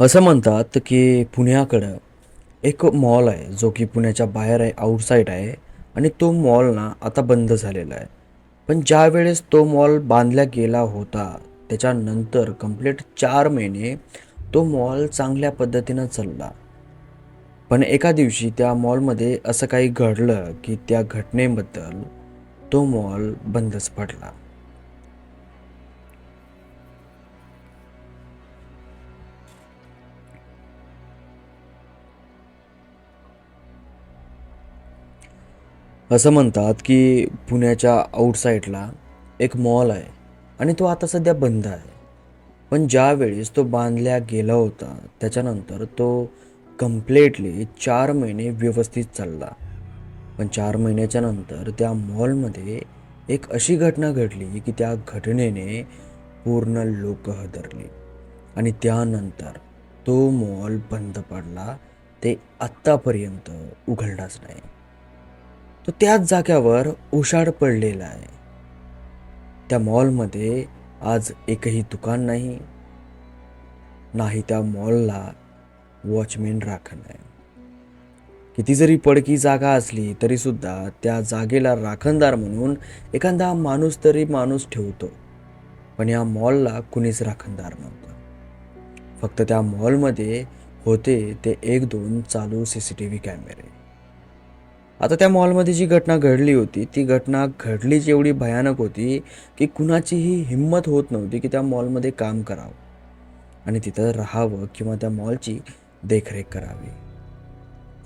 असं म्हणतात की पुण्याकडं एक मॉल आहे जो की पुण्याच्या बाहेर आहे आउटसाईड आहे आणि तो मॉल ना आता बंद झालेला आहे. पण ज्या वेळेस तो मॉल बांधला गेला होता त्याच्यानंतर कंप्लीट चार महिने तो मॉल चांगल्या पद्धतीनं चालला. पण एका दिवशी त्या मॉलमध्ये असं काही घडलं की त्या घटनेबद्दल तो मॉल बंदच पडला. असं म्हणतात की पुण्याच्या आउटसाईडला एक मॉल आहे आणि तो आता सध्या बंद आहे. पण ज्यावेळेस तो बांधल्या गेला होता त्याच्यानंतर तो कम्प्लेटली चार महिने व्यवस्थित चालला. पण चार महिन्याच्या नंतर त्या मॉलमध्ये एक अशी घटना घडली की त्या घटनेने पूर्ण लोक हदरली. आणि त्यानंतर तो मॉल बंद पडला ते आत्तापर्यंत उघडलाच नाही. तो त्याच जाग्यावर उशाड पडलेला आहे. त्या मॉलमध्ये आज एकही दुकान नाही नाही त्या मॉलला वॉचमॅन राखण आहे. किती जरी पडकी जागा असली तरीसुद्धा त्या जागेला राखणदार म्हणून एखादा माणूस तरी माणूस ठेवतो. पण या मॉलला कुणीच राखणदार नव्हतं. फक्त त्या मॉलमध्ये होते ते एक दोन चालू सी सी टी व्ही कॅमेरे. आता त्या मॉलमध्ये जी घटना घडली होती ती घटना घडलीच एवढी भयानक होती की कुणाचीही हिंमत होत नव्हती की त्या मॉलमध्ये काम करावं आणि तिथं राहावं किंवा त्या मॉलची देखरेख करावी.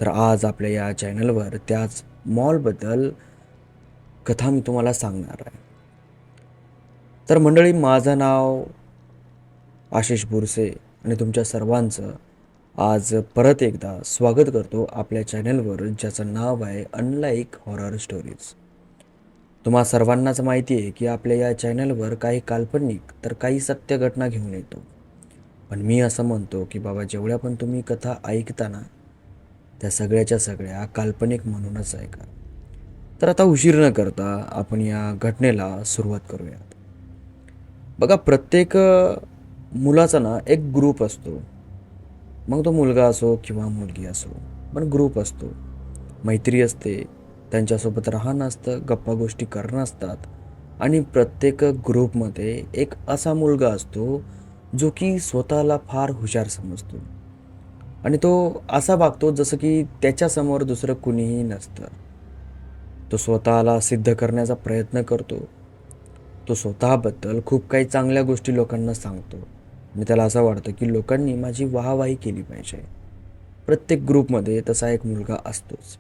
तर आज आपल्या या चॅनलवर त्याच मॉलबद्दल कथा मी तुम्हाला सांगणार आहे. तर मंडळी माझं नाव आशिष बुरसे आणि तुमच्या सर्वांचं आज परत एकदा स्वागत करतो आपल्या चॅनलवर ज्याचं नाव आहे अनलाईक हॉरर स्टोरीज तुम्हा सर्वांनाच माहिती आहे की आपल्या या चॅनलवर काही काल्पनिक तर काही सत्य घटना घेऊन येतो. पण मी असं म्हणतो की बाबा जेवढ्या पण तुम्ही कथा ऐकताना त्या सगळ्याच्या सगळ्या काल्पनिक म्हणूनच ऐका. तर आता उशीर न करता आपण या घटनेला सुरुवात करूयात. बघा प्रत्येक मुलाचा ना एक ग्रुप असतो. मग तो मुलगा असो किंवा मुलगी असो पण ग्रुप असतो. मैत्री असते त्यांच्यासोबत राहणं असतं गप्पा गोष्टी करणं असतात. आणि प्रत्येक ग्रुपमध्ये एक असा मुलगा असतो जो की स्वतःला फार हुशार समजतो. आणि तो असा वागतो जसं की त्याच्यासमोर दुसरं कुणीही नसतं. तो स्वतःला सिद्ध करण्याचा प्रयत्न करतो. तो स्वतःबद्दल खूप काही चांगल्या गोष्टी लोकांना सांगतो. आणि त्याला असं वाटतं की लोकांनी माझी वाहवाही केली पाहिजे. प्रत्येक ग्रुपमध्ये तसा एक मुलगा असतोच.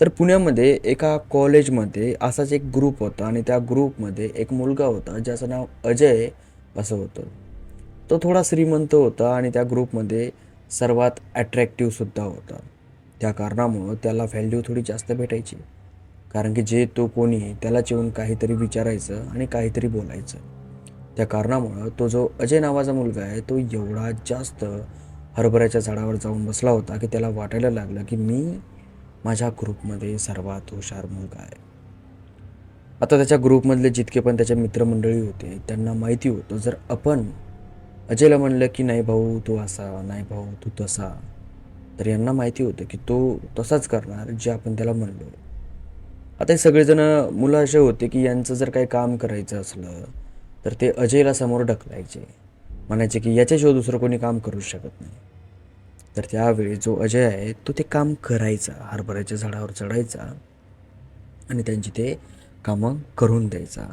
तर पुण्यामध्ये एका कॉलेजमध्ये असाच एक ग्रुप होता आणि त्या ग्रुपमध्ये एक मुलगा होता ज्याचं नाव अजय असं होतं. तो थोडा श्रीमंत होता आणि त्या ग्रुपमध्ये सर्वात ॲट्रॅक्टिव्हसुद्धा होता. त्या कारणामुळं त्याला व्हॅल्यू थोडी जास्त भेटायची. कारण की जे तो कोणी त्यालाच येऊन काहीतरी विचारायचं आणि काहीतरी बोलायचं. त्या कारणामुळं तो जो अजय नावाचा मुलगा आहे तो एवढा जास्त हरभऱ्याच्या झाडावर जाऊन बसला होता की त्याला वाटायला लागलं की मी माझ्या ग्रुपमध्ये सर्वात हुशार मुलगा आहे. आता त्याच्या ग्रुपमधले जितके पण त्याच्या मित्रमंडळी होते त्यांना माहिती होतं जर आपण अजयला म्हणलं की नाही भाऊ तू असा नाही भाऊ तू तसा तर यांना माहिती होतं की तो तसाच करणार जे आपण त्याला म्हणलो. आता हे सगळेजण मुलं असे होते की यांचं जर काही काम करायचं असलं तर ते अजयला समोर ढकलायचे. म्हणायचे की याच्याशिवाय दुसरं कोणी काम करू शकत नाही. तर त्यावेळी जो अजय आहे तो ते काम करायचा हरभऱ्याच्या झाडावर चढायचा आणि त्यांची ते कामं करून द्यायचा.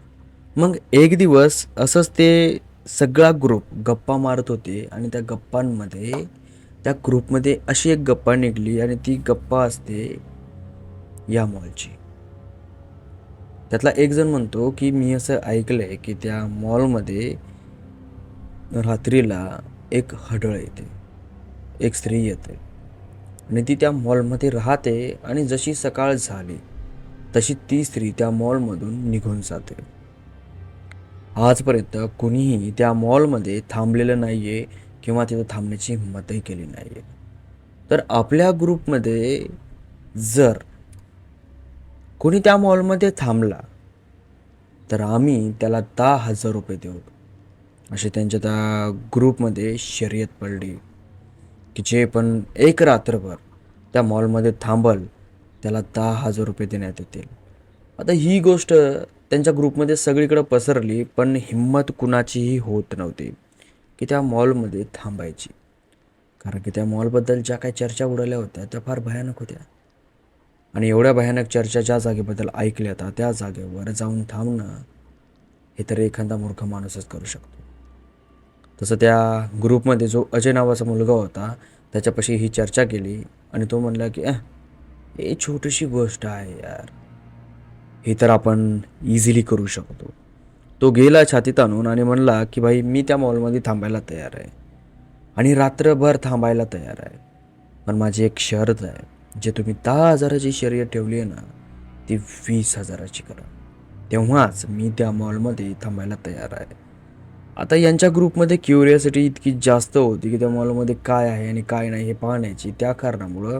मग एक दिवस असंच ते सगळा ग्रुप गप्पा मारत होते आणि त्या गप्पांमध्ये त्या ग्रुपमध्ये अशी एक गप्पा निघली आणि ती गप्पा असते या मॉलची त्यातला एक जण म्हणतो की मी असं ऐकलं आहे की त्या मॉलमध्ये रात्रीला एक हडळ येते. एक स्त्री येते. आणि ती त्या मॉलमध्ये राहते आणि जशी सकाळ झाली तशी ती स्त्री त्या मॉलमधून निघून जाते. आजपर्यंत कुणीही त्या मॉलमध्ये थांबलेलं नाही आहे किंवा तिथं थांबण्याची हिंमतही केली नाही आहे तर आपल्या ग्रुपमध्ये जर कोणी त्या मॉलमध्ये थांबला तर आम्ही त्याला दहा हजार रुपये देऊ. असे त्यांच्या त्या ग्रुपमध्ये शर्यत पडली की जे पण एक रात्रभर त्या मॉलमध्ये थांबल त्याला दहा हजार रुपये देण्यात येतील. आता ही गोष्ट त्यांच्या ग्रुपमध्ये सगळीकडे पसरली पण हिंमत कुणाचीही होत नव्हती की त्या मॉलमध्ये थांबायची. कारण की त्या मॉलबद्दल ज्या काही चर्चा उडवल्या होत्या त्या फार भयानक होत्या. आणि एवढ्या भयानक चर्चा ज्या जागेबद्दल ऐकल्या होत्या त्या जागेवर जाऊन थांबणं हे तर एखादा मूर्ख माणूसच करू शकतो. तसं त्या ग्रुपमध्ये जो अजय नावाचा मुलगा होता त्याच्यापाशी ही चर्चा केली आणि तो म्हणला की हे छोटीशी गोष्ट आहे यार. हे तर आपण इझिली करू शकतो. तो गेला छातीत आणून आणि म्हणला की भाई मी त्या मॉलमध्ये थांबायला तयार आहे आणि रात्रभर थांबायला तयार आहे. पण माझी एक शर्त आहे. जे तुम्ही दहा हजाराची शर्यत ठेवली आहे ना ती वीस हजाराची करा. तेव्हाच मी त्या मॉलमध्ये थांबायला तयार आहे. आता यांच्या ग्रुपमध्ये क्युरियासिटी इतकी जास्त होती की त्या मॉलमध्ये काय आहे आणि काय नाही हे पाहण्याची त्या कारणामुळं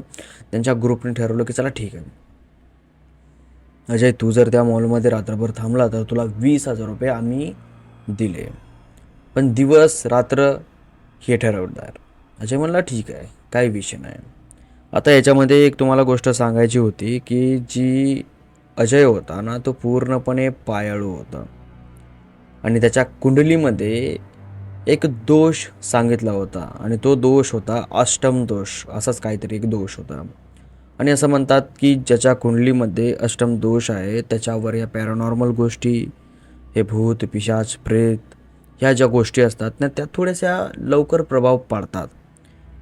त्यांच्या ग्रुपने ठरवलं की चला ठीक आहे. अजय तू जर त्या मॉलमध्ये रात्रभर थांबला तर तुला वीस हजार रुपये आम्ही दिले. पण दिवस रात्र हे ठरवणार. अजय म्हणला ठीक आहे काही विषय नाही. आता याच्यामध्ये एक तुम्हाला गोष्ट सांगायची होती की जी अजय होता ना तो पूर्णपणे पायाळू होता. आणि त्याच्या कुंडलीमध्ये एक दोष सांगितला होता आणि तो दोष होता अष्टम दोष असाच काहीतरी एक दोष होता. आणि असं म्हणतात की ज्याच्या कुंडलीमध्ये अष्टम दोष आहे त्याच्यावर या पॅरानॉर्मल गोष्टी हे भूत पिशाच प्रेत ह्या ज्या गोष्टी असतात ना त्या थोड्याशा लवकर प्रभाव पाडतात.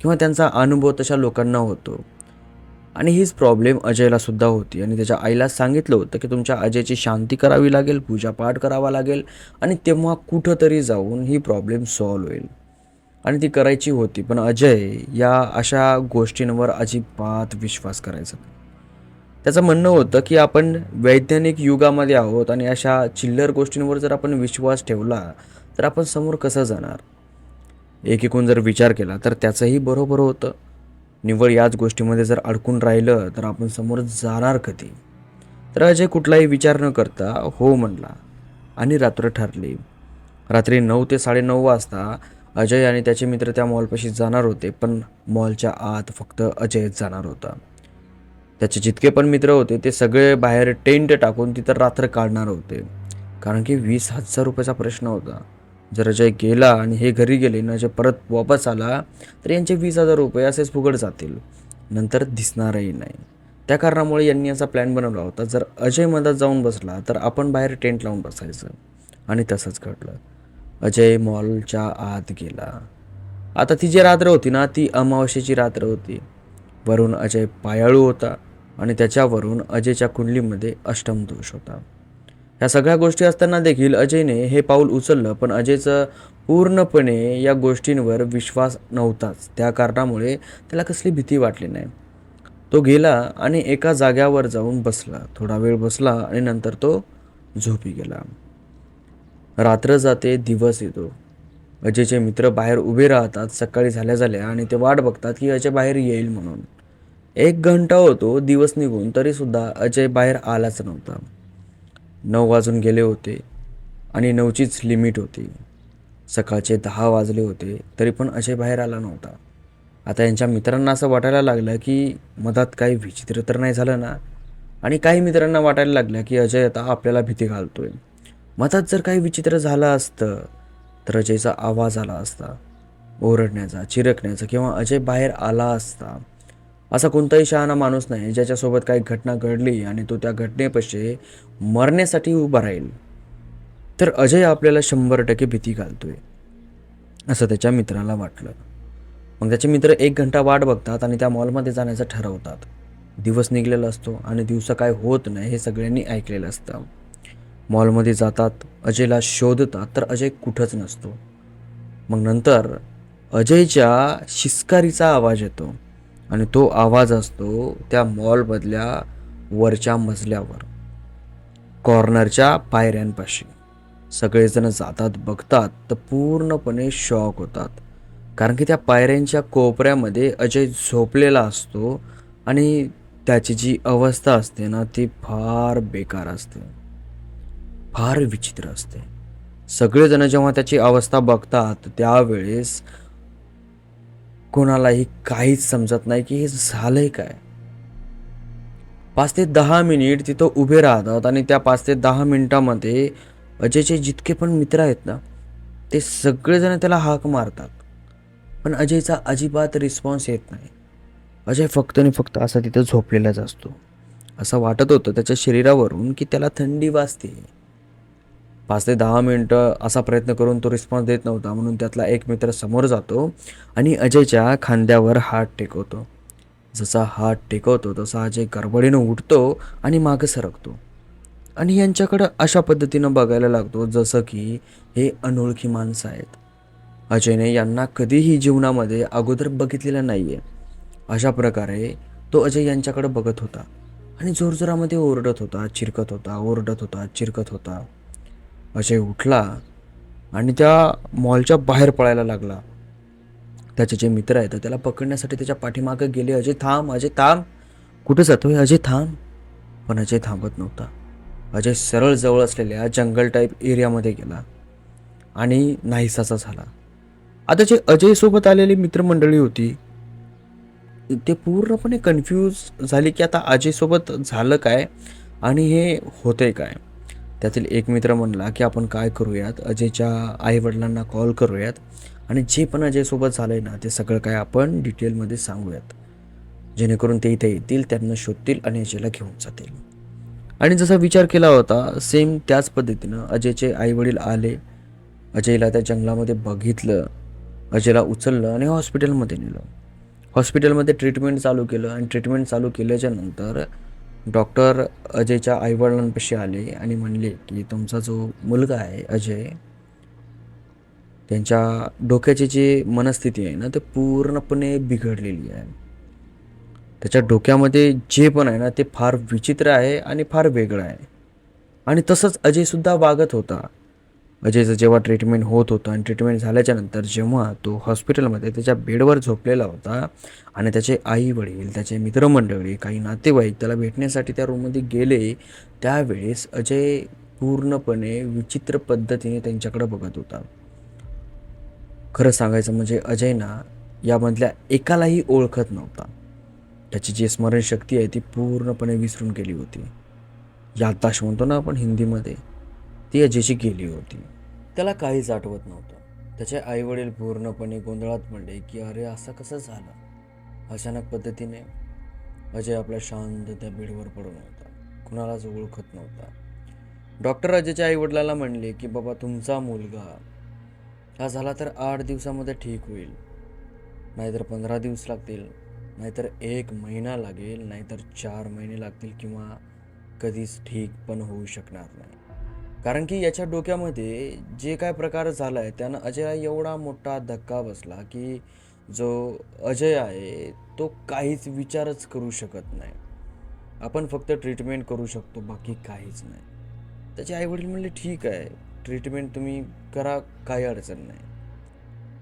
किंवा त्यांचा अनुभव तशा लोकांना होतो. आणि हीच प्रॉब्लेम अजयला सुद्धा होती. आणि त्याच्या आईला सांगितलं होतं की तुमच्या अजयची शांती करावी लागेल पूजापाठ करावा लागेल आणि तेव्हा कुठंतरी जाऊन ही प्रॉब्लेम सॉल्व होईल. आणि ती करायची होती पण अजय या अशा गोष्टींवर अजिबात विश्वास करायचा त्याचं म्हणणं होतं की आपण वैज्ञानिक युगामध्ये आहोत आणि अशा चिल्लर गोष्टींवर जर आपण विश्वास ठेवला तर आपण समोर कसं जाणार? एकीकून जर विचार केला तर त्याचंही बरोबर होतं. निव्वळ याच गोष्टीमध्ये जर अडकून राहिलं तर आपण समोर जाणार कधी? तर अजय कुठलाही विचार न करता हो म्हणला आणि रात्र ठरली. रात्री नऊ ते साडेनऊ वाजता अजय आणि त्याचे मित्र त्या मॉलपाशी जाणार होते पण मॉलच्या आत फक्त अजयच जाणार होता. त्याचे जितके पण मित्र होते ते सगळे बाहेर टेंट टाकून तिथं रात्र काढणार होते. कारण की वीस हजार रुपयाचा प्रश्न होता. जर अजय गेला आणि हे घरी गेले आणि अजय परत वापस आला तर यांचे वीस हजार रुपये असेच फुगड जातील. नंतर दिसणारही नाही. त्या कारणामुळे यांनी असा प्लॅन बनवला होता. जर अजय मधात जाऊन बसला तर आपण बाहेर टेंट लावून बसायचं. आणि तसंच घडलं. अजय मॉलच्या आत गेला. आता ती जी रात्र होती ना ती अमावस्येची रात्र होती. वरून अजय पायाळू होता आणि त्याच्यावरून अजयच्या कुंडलीमध्ये अष्टम दोष होता. ह्या सगळ्या गोष्टी असताना देखील अजयने हे पाऊल उचललं पण अजयचं पूर्णपणे या गोष्टींवर विश्वास नव्हताच. त्या कारणामुळे त्याला कसली भीती वाटली नाही. तो गेला आणि एका जाग्यावर जाऊन बसला. थोडा वेळ बसला आणि नंतर तो झोपी गेला. रात्र जाते दिवस येतो. अजयचे मित्र बाहेर उभे राहतात सकाळी झाल्या झाल्या आणि ते वाट बघतात की अजय बाहेर येईल म्हणून. एक घंटा होतो दिवस निघून तरीसुद्धा अजय बाहेर आलाच नव्हता. नऊ वाजून गेले होते आणि नऊचीच लिमिट होती. सकाळचे दहा वाजले होते तरी पण अजय बाहेर आला नव्हता. आता यांच्या मित्रांना असं वाटायला लागलं की मधात काही विचित्र तर नाही झालं ना? आणि काही मित्रांना वाटायला लागलं की अजय आता आपल्याला भीती घालतोय. मधात जर काही विचित्र झालं असतं तर अजयचा आवाज आला असता. ओरडण्याचा चिरकण्याचा किंवा अजय बाहेर आला असता. असा कोणताही शहाणा माणूस नाही ज्याच्यासोबत काही घटना घडली आणि तो त्या घटनेपाशी मरण्यासाठी उभा राहील. तर अजय आपल्याला शंभर टक्के भीती घालतोय असं त्याच्या मित्राला वाटलं. मग त्याचे मित्र एक घंटा वाट बघतात आणि त्या मॉलमध्ये जाण्याचं ठरवतात. दिवस निघलेला असतो आणि दिवसा काय होत नाही हे सगळ्यांनी ऐकलेलं असतं. मॉलमध्ये जातात अजयला शोधतात तर अजय कुठंच नसतो. मग नंतर अजयच्या शिस्कारीचा आवाज येतो. आणि तो आवाज असतो त्या मॉलमधल्या वरच्या मजल्यावर. कॉर्नरच्या पायऱ्यांपाशी. सगळेजण जातात बघतात तर पूर्णपणे शॉक होतात. कारण की त्या पायऱ्यांच्या कोपऱ्यामध्ये अजय झोपलेला असतो आणि त्याची जी अवस्था असते ना ती फार बेकार असते. फार विचित्र असते. सगळेजण जेव्हा त्याची अवस्था बघतात त्यावेळेस कोणालाही काहीच समजत नाही की हे झालंय काय. पाच ते दहा मिनिट तिथं उभे राहतात आणि त्या पाच ते दहा मिनिटामध्ये अजयचे जितके पण मित्र आहेत ना ते सगळेजण त्याला हाक मारतात. पण अजयचा अजिबात रिस्पॉन्स येत नाही. अजय फक्त आणि फक्त असा तिथं झोपलेलाच असतो. असं वाटत होतं त्याच्या शरीरावरून की त्याला थंडी वाजते पाच ते दहा मिनटं असा प्रयत्न करून तो रिस्पॉन्स देत नव्हता. म्हणून त्यातला एक मित्र समोर जातो आणि अजयच्या खांद्यावर हात टेकवतो. जसा हात टेकवतो तसा अजय गडबडीनं उठतो आणि मागं सरकतो. आणि यांच्याकडं अशा पद्धतीनं बघायला लागतो जसं की हे अनोळखी माणसं आहेत. अजयने यांना कधीही जीवनामध्ये अगोदर बघितलेलं नाही आहे अशा प्रकारे तो अजय यांच्याकडे बघत होता. आणि जोरजोरामध्ये ओरडत होता चिरकत होता ओरडत होता चिरकत होता. अजय उठला आणि त्या मॉलच्या बाहेर पळायला लागला. त्याचे जे मित्र आहेत त्याला पकडण्यासाठी त्याच्या पाठीमागं गेले अजय थांब अजय थांब. कुठे जातोय? अजय थांब. पण अजय थांबत नव्हता. अजय सरळ जवळ असलेल्या जंगल टाईप एरियामध्ये गेला आणि नाहीसाचा झाला. आता जे अजयसोबत आलेली मित्रमंडळी होती ते पूर्णपणे कन्फ्यूज झाली की आता अजयसोबत झालं काय आणि हे होतंय काय. त्यातील एक मित्र म्हणला की आपण काय करूयात? अजयच्या आईवडिलांना कॉल करूयात आणि जे पण अजयसोबत झालं आहे ना ते सगळं काय आपण डिटेलमध्ये सांगूयात. जेणेकरून ते इथे येतील त्यांना शोधतील आणि अजयला घेऊन जातील. आणि जसा विचार केला होता सेम त्याच पद्धतीनं अजयचे आईवडील आले. अजयला त्या जंगलामध्ये बघितलं. अजयला उचललं आणि हॉस्पिटलमध्ये नेलं. हॉस्पिटलमध्ये ट्रीटमेंट चालू केलं आणि ट्रीटमेंट चालू केल्याच्यानंतर डॉक्टर अजयच्या आईवडिलांपाशी आले आणि म्हणले की तुमचा जो मुलगा आहे अजय त्यांच्या डोक्याची जी मनस्थिती आहे ना ते पूर्णपणे बिघडलेली आहे. त्याच्या डोक्यामध्ये जे पण आहे ना ते फार विचित्र आहे आणि फार वेगळं आहे. आणि तसंच अजयसुद्धा वागत होता. म्हणजे अजयचं जेव्हा ट्रीटमेंट होत होतं आणि ट्रीटमेंट झाल्याच्यानंतर जेव्हा तो हॉस्पिटलमध्ये त्याच्या बेडवर झोपलेला होता आणि त्याचे आई वडील त्याचे मित्रमंडळी काही नातेवाईक त्याला भेटण्यासाठी त्या रूममध्ये गेले त्यावेळेस अजय पूर्णपणे विचित्र पद्धतीने त्यांच्याकडे बघत होता. खरं सांगायचं म्हणजे अजय ना यामधल्या एकालाही ओळखत नव्हता. त्याची जी स्मरणशक्ती आहे ती पूर्णपणे विसरून गेली होती. याददाश म्हणतो ना आपण हिंदीमध्ये ती अजयची गेली होती. त्याला काहीच आठवत नव्हतं. त्याचे आईवडील पूर्णपणे गोंधळात म्हणले की अरे असं कसं झालं? अचानक पद्धतीने अजय आपल्या शांत त्या बेडवर पडून होता. कुणालाच ओळखत नव्हता. डॉक्टर अजयच्या आईवडिलाला म्हणले की बाबा तुमचा मुलगा हा झाला तर आठ दिवसामध्ये ठीक होईल. नाहीतर पंधरा दिवस लागतील. नाहीतर एक महिना लागेल. नाहीतर चार महिने लागतील किंवा कधीच ठीक पण होऊ शकणार नाही. कारण की याच्या डोक्यामध्ये जे काय प्रकार झाला आहे त्यानं अजयला एवढा मोठा धक्का बसला की जो अजय आहे तो काहीच विचारच करू शकत नाही. आपण फक्त ट्रीटमेंट करू शकतो बाकी काहीच नाही. त्याचे आईवडील म्हणले ठीक आहे ट्रीटमेंट तुम्ही करा काही अडचण नाही.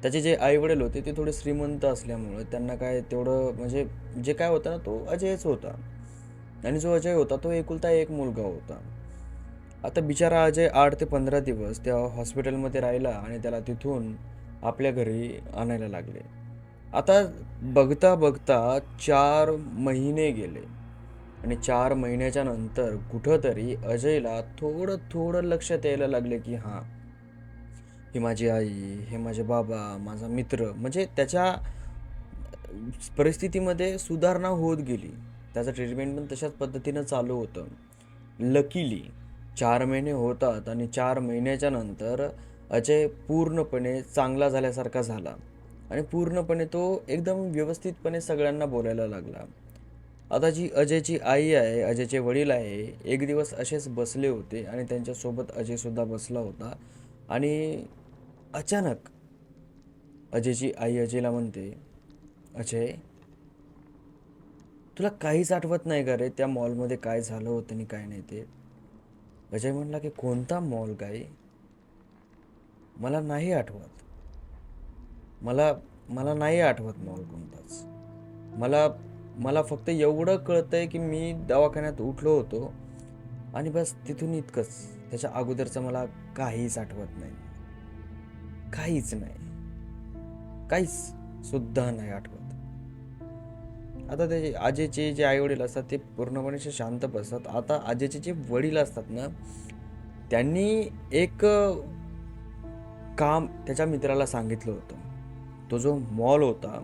त्याचे जे आईवडील होते ते थोडे श्रीमंत असल्यामुळं त्यांना काय तेवढं म्हणजे जे काय होतं ना तो अजयच होता. आणि जो अजय होता तो एकुलता एक मुलगा होता. आता बिचारा अजय आठ ते पंधरा दिवस त्या हॉस्पिटलमध्ये राहिला आणि त्याला तिथून आपल्या घरी आणायला लागले. आता बघता बघता चार महिने गेले आणि चार महिन्याच्या नंतर कुठंतरी अजयला थोडं थोडं लक्षात यायला लागले की हां ही माझी आई हे माझे बाबा माझा मित्र म्हणजे त्याच्या परिस्थितीमध्ये सुधारणा होत गेली. त्याचं ट्रीटमेंट पण तशाच पद्धतीनं चालू होतं. लकीली चार महिने होतात आणि चार महिन्याच्या नंतर अजय पूर्णपणे चांगला झाल्यासारखा झाला. आणि पूर्णपणे तो एकदम व्यवस्थितपणे सगळ्यांना बोलायला लागला. आता जी अजयची आई आहे अजयचे वडील आहे एक दिवस असेच बसले होते आणि त्यांच्यासोबत अजयसुद्धा बसला होता. आणि अचानक अजयची आई अजयला म्हणते अजय तुला काहीच आठवत नाही का रे त्या मॉलमध्ये काय झालं होतं आणि काय नाही ते? अजय म्हणला की कोणता मॉल काय मला नाही आठवत. मला मला नाही आठवत मॉल कोणताच. मला मला फक्त एवढं कळतंय की मी दवाखान्यात उठलो होतो आणि बस तिथून इतकंच. त्याच्या अगोदरचं मला काहीच आठवत नाही. काहीच नाही. काहीच सुद्धा नाही आठवत. आता ते आजीचे जे आईवडील असतात ते पूर्णपणे शांत बसतात. आता आजीचे जे वडील असतात ना त्यांनी एक काम त्याच्या मित्राला सांगितलं होतं. तो जो मॉल होता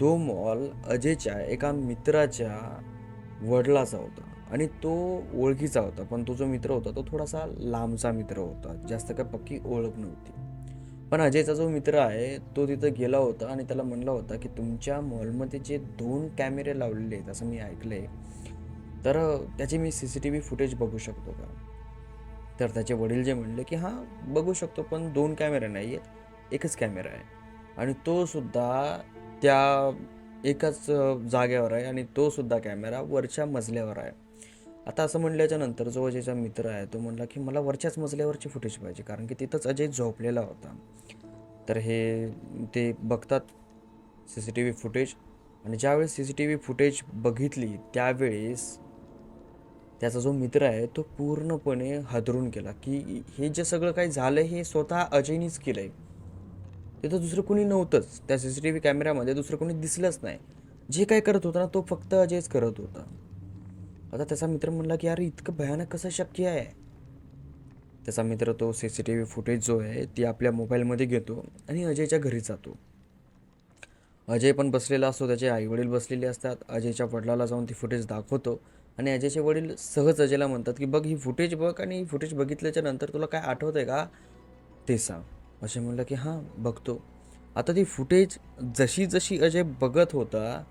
तो मॉल अजयच्या एका मित्राच्या वडिलाचा होता आणि तो ओळखीचा होता. पण तो जो मित्र होता तो थोडासा लांबचा मित्र होता. जास्त काय पक्की ओळख नव्हती. पण अजयचा जो मित्र आहे तो तिथं गेला होता आणि त्याला म्हणला होता की तुमच्या मॉलमध्ये जे दोन कॅमेरे लावलेले आहेत असं मी ऐकलं आहे तर त्याचे मी C C T V footage बघू शकतो का? तर त्याचे वडील जे म्हणले की हां बघू शकतो पण दोन कॅमेरे नाही आहेत एकच कॅमेरा आहे. आणि तो सुद्धा त्या एकाच जागेवर आहे आणि तो सुद्धा कॅमेरा वरच्या मजल्यावर आहे. आता असं म्हटल्याच्या नंतर जो अजयचा मित्र आहे तो म्हणला की मला वरच्याच मजल्यावरची फुटेज पाहिजे कारण की तिथंच अजय झोपलेला होता. तर हे ते बघतात C C T V footage आणि ज्यावेळेस C C T V footage बघितली त्यावेळेस त्याचा जो मित्र आहे तो पूर्णपणे हादरून गेला की हे जे सगळं काही झालं हे स्वतः अजयनीच केलं आहे तिथं दुसरं कोणी नव्हतंच. त्या सी सी टी व्ही कॅमेऱ्यामध्ये दुसरं कोणी दिसलंच नाही. जे काय करत होता ना तो फक्त अजयच करत होता. आता त्याचा मित्र म्हणला की अरे इतकं भयानक कसं शक्य आहे? त्याचा मित्र तो C C T V footage जो आहे ती आपल्या मोबाईलमध्ये घेतो आणि अजयच्या घरी जातो. अजय पण बसलेला असतो त्याचे आईवडील बसलेले असतात. अजयच्या वडिलाला जाऊन ती फुटेज दाखवतो आणि अजयचे वडील सहज अजयला म्हणतात की बघ ही फुटेज बघ आणि ही फुटेज बघितल्याच्या नंतर तुला काय आठवत आहे का? ते सांग. असे म्हणलं की हां बघतो. आता ती फुटेज जशी जशी अजय बघत होता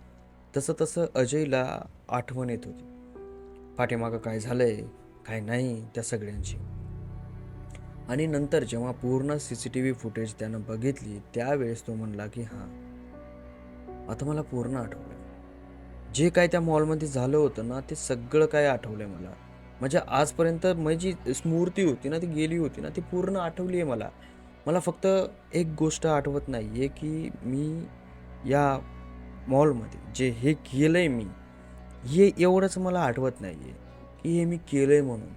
तसं तसं अजयला आठवण येत होती. पाठीमागं काय झालंय काय नाही त्या सगळ्यांची. आणि नंतर जेव्हा पूर्ण C C T V footage त्यानं बघितली त्यावेळेस तो म्हणला की हां आता मला पूर्ण आठवलं जे काय त्या मॉलमध्ये झालं होतं ना ते सगळं काय आठवलं आहे मला. म्हणजे आजपर्यंत माझी जी होती ना ती गेली होती ना ती पूर्ण आठवली आहे मला. मला फक्त एक गोष्ट आठवत नाही आहे की मी या मॉलमध्ये जे हे केलं आहे मी हे एवढंच मला आठवत नाही आहे की हे मी केलं आहे म्हणून.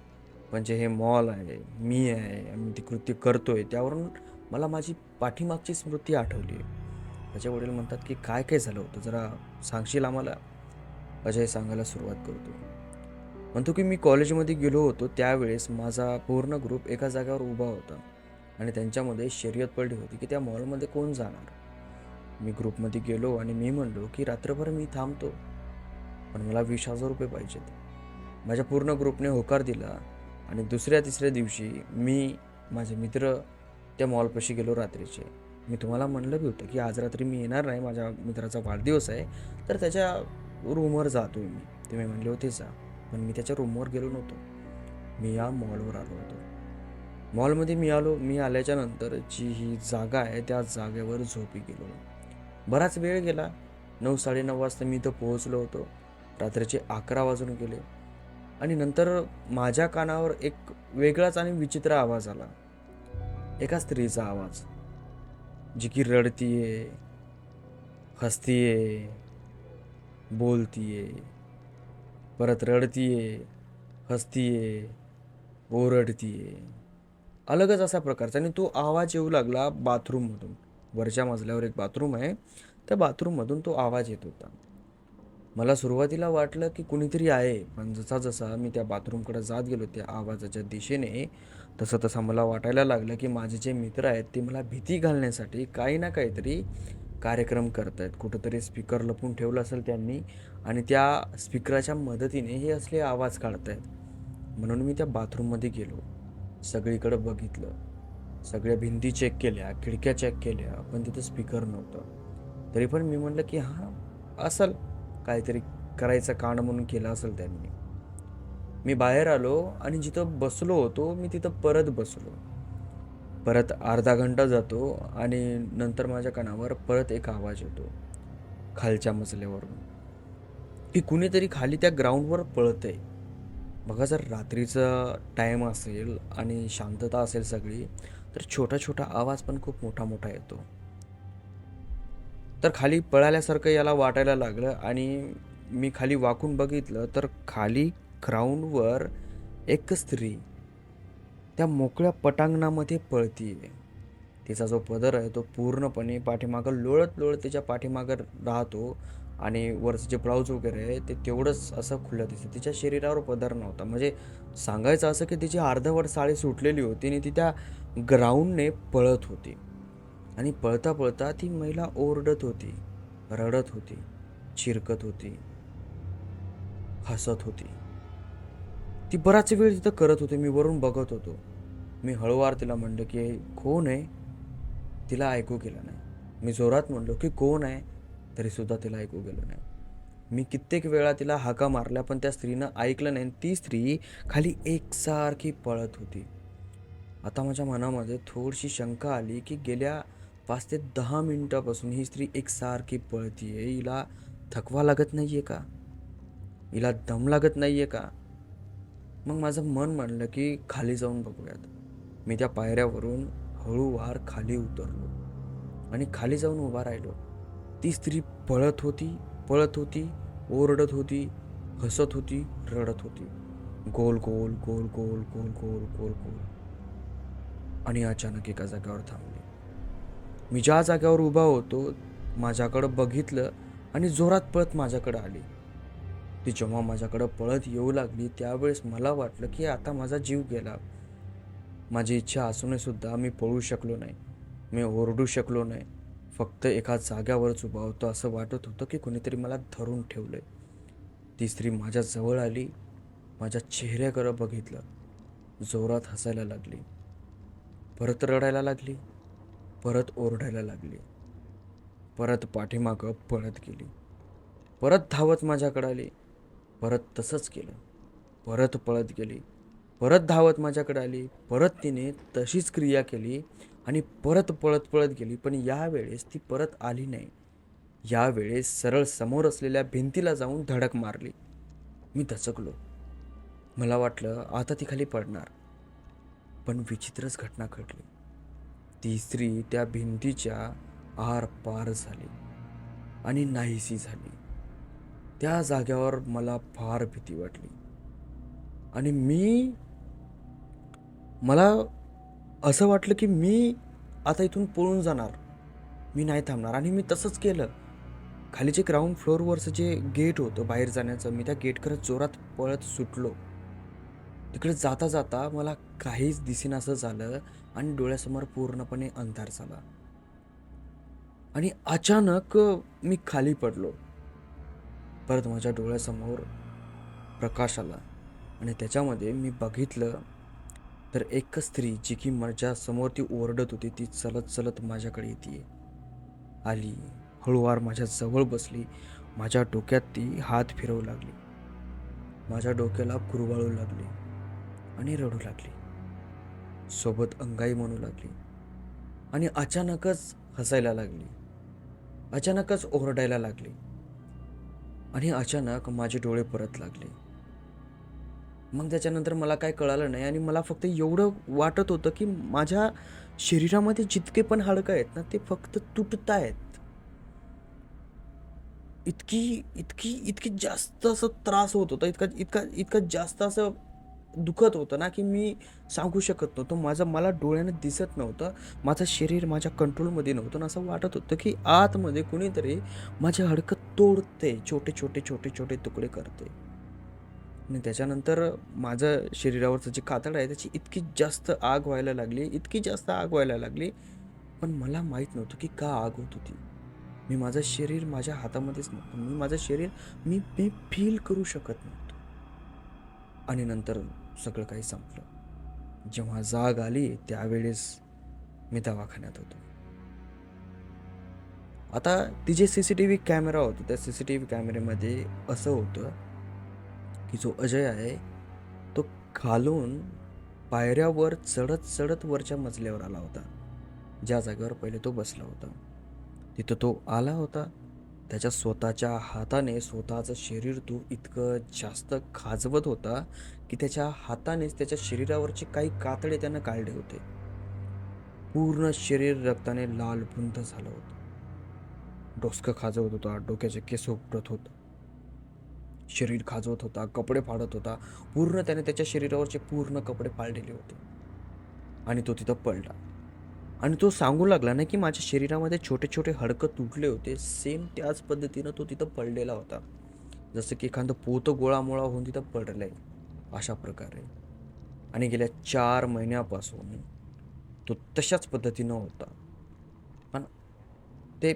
पण जे हे मॉल आहे मी आहे मी ती कृत्य करतो आहे त्यावरून मला माझी पाठीमागची स्मृती आठवली आहे त्याचे वडील म्हणतात की काय काय झालं होतं जरा सांगशील आम्हाला? अजय सांगायला सुरुवात करतो. म्हणतो की मी कॉलेजमध्ये गेलो होतो त्यावेळेस माझा पूर्ण ग्रुप एका जागेवर उभा होता आणि त्यांच्यामध्ये शर्यत पडली होती की त्या मॉलमध्ये कोण जाणार. मी ग्रुपमध्ये गेलो आणि मी म्हणलो की रात्रभर मी थांबतो. पण मला वीस हजार रुपये पाहिजेत. माझ्या पूर्ण ग्रुपने होकार दिला आणि दुसऱ्या तिसऱ्या दिवशी मी माझे मित्र त्या मॉलपाशी गेलो रात्रीचे. मी तुम्हाला म्हणलं बी होतं की आज रात्री मी येणार नाही माझ्या मित्राचा वाढदिवस आहे तर त्याच्या रूमवर जातो मी तुम्ही म्हणले होते जा पण मी त्याच्या रूमवर गेलो नव्हतो. मी या मॉलवर आलो होतो. मॉलमध्ये मी आलो मी आल्याच्यानंतर जी ही जागा आहे त्या जागेवर झोपी गेलो. बराच वेळ गेला. नऊ साडेनऊ वाजता मी इथं पोहोचलो होतो. रात्रीचे अकरा वाजून गेले. आणि नंतर माझ्या कानावर एक वेगळाच आणि विचित्र आवाज आला. एका स्त्रीचा आवाज. जी की रडतीये हसतीये बोलतीये परत रडतीये हसतीये ओरडतीये. अलगच असा प्रकारचा. आणि तो आवाज येऊ लागला बाथरूममधून. वरच्या मजल्यावर एक बाथरूम आहे. त्या बाथरूममधून तो आवाज येत होता. मला सुरुवातीला वाटलं की कुणीतरी आहे पण जसा जसा मी त्या बाथरूमकडे जात गेलो त्या आवाजाच्या दिशेने तसं तसं मला वाटायला लागलं की माझे जे मित्र आहेत ते मला भीती घालण्यासाठी काही ना काहीतरी कार्यक्रम करत आहेत कुठंतरी स्पीकर लपून ठेवलं असेल त्यांनी आणि त्या स्पीकराच्या मदतीने हे असले आवाज काढत आहेत म्हणून मी त्या बाथरूममध्ये गेलो. सगळीकडं बघितलं. सगळ्या भिंती चेक केल्या खिडक्या चेक केल्या पण तिथं स्पीकर नव्हतं. तरी पण मी म्हणलं की हां असल. काहीतरी करायचं कांड म्हणून केलं असेल त्यांनी. मी बाहेर आलो आणि जिथं बसलो होतो मी तिथं परत बसलो. परत अर्धा घंटा जातो आणि नंतर माझ्या कानावर परत एक आवाज येतो खालच्या मजल्यावरून. की कुणीतरी खाली त्या ग्राउंडवर पळतंय. बघा जर रात्रीचा टाईम असेल आणि शांतता असेल सगळी तर छोटा छोटा आवाज पण खूप मोठा मोठा येतो. तर खाली पळाल्यासारखं याला वाटायला लागलं आणि मी खाली वाकून बघितलं तर खाली ग्राउंडवर एक स्त्री त्या मोकळ्या पटांगणामध्ये पळतीये. तिचा जो पदर आहे तो पूर्णपणे पाठीमागं लोळत लोळत तिच्या पाठीमागं राहतो आणि वरचं जे ब्लाऊज वगैरे आहे ते तेवढंच असं खुलं दिसतं. तिच्या शरीरावर पदर नव्हता. म्हणजे सांगायचं असं की तिची अर्धवट साडी सुटलेली होती आणि ती त्या ग्राउंडने पळत होती. आणि पळता पळता ती महिला ओरडत होती रडत होती चिरकत होती हसत होती. ती बराच वेळ तिथं करत होती मी वरून बघत होतो. मी हळूवार तिला म्हणलं की कोण आहे? तिला ऐकू गेलं नाही. मी जोरात म्हणलो की कोण आहे? तरीसुद्धा तिला ऐकू गेलं नाही. मी कित्येक वेळा तिला हाका मारल्या पण त्या स्त्रीनं ऐकलं नाही. आणि ती स्त्री खाली एकसारखी पळत होती. आता माझ्या मनामध्ये थोडीशी शंका आली की गेल्या पाच ते दहा मिनटापासून ही स्त्री एकसारखी पळतीये. हिला थकवा लागत नाहीये का? हिला दम लागत नाहीये का? मग माझं मन म्हणलं की खाली जाऊन बघूयात. मी त्या पायऱ्यावरून हळूवार खाली उतरलो आणि खाली जाऊन उभा राहिलो. ती स्त्री पळत होती पळत होती ओरडत होती हसत होती रडत होती. गोल गोल गोल गोल गोल गोल गोल गोल. आणि अचानक एका जागेवर थांबलो. मी ज्या जागेवर उभा होतो माझ्याकडं बघितलं आणि जोरात पळत माझ्याकडं आली. ती जेव्हा माझ्याकडं पळत येऊ लागली त्यावेळेस मला वाटलं की आता माझा जीव गेला. माझी इच्छा असूनसुद्धा मी पळू शकलो नाही. मी ओरडू शकलो नाही. फक्त एका जाग्यावरच उभा होतो असं वाटत होतं की कोणीतरी मला धरून ठेवलं आहे ती स्त्री माझ्या जवळ आली माझ्या चेहऱ्याकडं बघितलं. जोरात हसायला लागली. परत रडायला लागली. परत ओरडायला लागली. परत पाठीमागं पळत गेली. परत धावत माझ्याकडे आली. परत तसंच केलं. परत पळत गेली. परत धावत माझ्याकडे आली. परत तिने तशीच क्रिया केली आणि परत पळत पळत गेली. पण यावेळेस ती परत आली नाही. यावेळेस सरळ समोर असलेल्या भिंतीला जाऊन धडक मारली. मी दचकलो. मला वाटलं आता ती खाली पडणार. पण विचित्रच घटना घडली. ती स्त्री त्या भिंतीच्या आर पार झाली आणि नाहीशी झाली. त्या जाग्यावर मला फार भीती वाटली. आणि मी मला असं वाटलं की मी आता इथून पळून जाणार. मी नाही थांबणार. आणि मी तसंच केलं. खाली जे ग्राउंड फ्लोअरवरचं जे गेट होतं बाहेर जाण्याचं मी त्या गेट करत जोरात पळत सुटलो. तिकडे जाता जाता मला काहीच दिसेनासं झालं आणि डोळ्यासमोर पूर्णपणे अंधार झाला. आणि अचानक मी खाली पडलो. परत माझ्या डोळ्यासमोर प्रकाश आला आणि त्याच्यामध्ये मी बघितलं तर एक स्त्री जी की माझ्यासमोर ती ओरडत होती ती चलत चलत माझ्याकडे येते आली हळूवार माझ्या जवळ बसली माझ्या डोक्यात ती हात फिरवू लागली. माझ्या डोक्याला कुरवाळू लागली आणि रडू लागली. सोबत अंगाई म्हणू लागली. आणि अचानकच हसायला लागली. अचानकच ओरडायला लागली. आणि अचानक माझे डोळे परत लागले. मग त्याच्यानंतर मला काय कळालं नाही आणि मला फक्त एवढं वाटत होतं की माझ्या शरीरामध्ये जितके पण हाडकं आहेत ना ते फक्त तुटत आहेत इतकी इतकी इतकी जास्त असं त्रास होत होता इतका इतका इतका जास्त असं दुखत होतं ना की मी सांगू शकत नव्हतो. माझं मला डोळ्यानं दिसत नव्हतं. माझं शरीर माझ्या कंट्रोलमध्ये नव्हतं आणि असं वाटत होतं की आतमध्ये कुणीतरी माझे हडकं तोडते छोटे छोटे छोटे छोटे तुकडे करते. आणि त्याच्यानंतर माझं शरीरावरचं जे कातड आहे त्याची इतकी जास्त आग व्हायला लागली इतकी जास्त आग व्हायला लागली. पण मला माहीत नव्हतं की का आग होत होती. मी माझं शरीर माझ्या हातामध्येच नव्हतं. मी माझं शरीर मी मी फील करू शकत नव्हतो. आणि नंतर सगळं काही संपलं. जेव्हा जाग आली त्यावेळेस मी दवाखान्यात होतो. आता ती जे C C T V camera होता त्या सी सी टी व्ही कॅमेऱ्यामध्ये असं होतं की जो अजय आहे तो खालून पायऱ्यावर चढत चढत वरच्या मजल्यावर आला होता. ज्या जागेवर पहिले तो बसला होता. तिथं तो आला होता. त्याच्या स्वतःच्या हाताने स्वतःचं शरीर तो इतकं जास्त खाजवत होता की त्याच्या हातानेच त्याच्या शरीरावरचे काही कातडे त्यानं काढले होते. पूर्ण शरीर रक्ताने लाल बुंद झालं होतं. डोसकं खाजवत होता डोक्याचे केस उपटत होतं. शरीर खाजवत होता कपडे फाडत होता. पूर्ण त्याने त्याच्या शरीरावरचे पूर्ण कपडे पाळलेले होते. आणि तो तिथं पडला. आणि तो सांगू लागला ना की माझ्या शरीरामध्ये छोटे छोटे हडकं तुटले होते. सेम त्याच पद्धतीनं तो तिथं पडलेला होता. जसं की एखादं पोतं गोळामोळा होऊन तिथं पडलं आहे अशा प्रकारे. आणि गेल्या चार महिन्यापासून तो तशाच पद्धतीनं होता. पण ते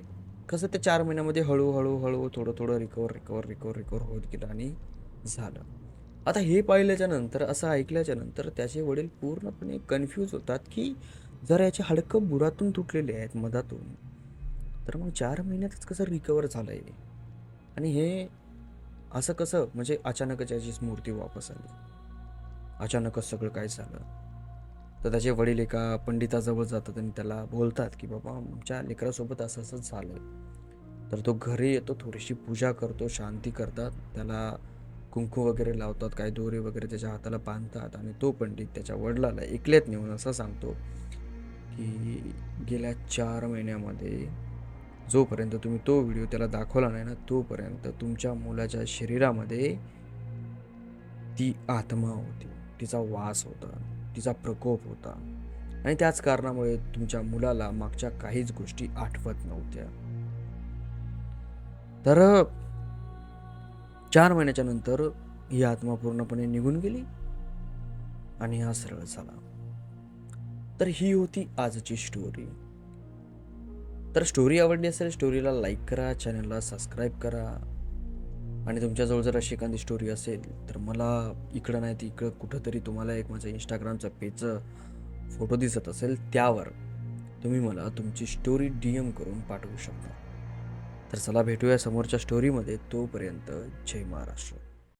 कसं त्या चार महिन्यामध्ये हळूहळू हळू थोडं थोडं रिकवर रिकवर रिकवर रिकवर होत गेलं आणि झालं. आता हे पाहिल्याच्या नंतर असं ऐकल्याच्या नंतर त्याचे वडील पूर्णपणे कन्फ्यूज होतात की जर याचे हाडकं बुरातून तुटलेले आहेत मधातून तर मग चार महिन्यातच कसं रिकवर झालं आहे आणि हे असं कसं म्हणजे अचानकच याची स्मृती वापस आली? अचानकच सगळं काय झालं? तर त्याचे वडील एका पंडिताजवळ जातात आणि त्याला बोलतात की बाबा आमच्या लेकरासोबत असं असंच झालं तर तो घरी येतो थोडीशी पूजा करतो शांती करतात. त्याला कुंकू वगैरे लावतात काय दोरे वगैरे त्याच्या हाताला बांधतात. आणि तो पंडित त्याच्या वडिलाला एकल्यात नेऊन असं सांगतो की गेल्या चार महिन्यामध्ये जोपर्यंत तुम्ही तो व्हिडिओ त्याला दाखवला नाही ना तोपर्यंत तुमच्या मुलाच्या शरीरामध्ये ती आत्मा होती. तिचा वास होता तिचा प्रकोप होता. आणि त्याच कारणामुळे तुमच्या मुलाला मागच्या काहीच गोष्टी आठवत नव्हत्या. तर चार महिन्याच्या नंतर ही आत्मा पूर्णपणे निघून गेली आणि हा सरळ झाला. तर ही होती आजची स्टोरी तर स्टोरी आवडली असेल स्टोरीला लाईक करा चॅनलला सबस्क्राईब करा. आणि तुमच्याजवळ जर अशी एखादी स्टोरी असेल तर मला इकडं नाही तर इकडं कुठंतरी तुम्हाला एक माझ्या इंस्टाग्रामचं पेजचं फोटो दिसत असेल त्यावर तुम्ही मला तुमची स्टोरी डी एम करून पाठवू शकता. तर चला भेटूया समोरच्या स्टोरीमध्ये तोपर्यंत जय महाराष्ट्र.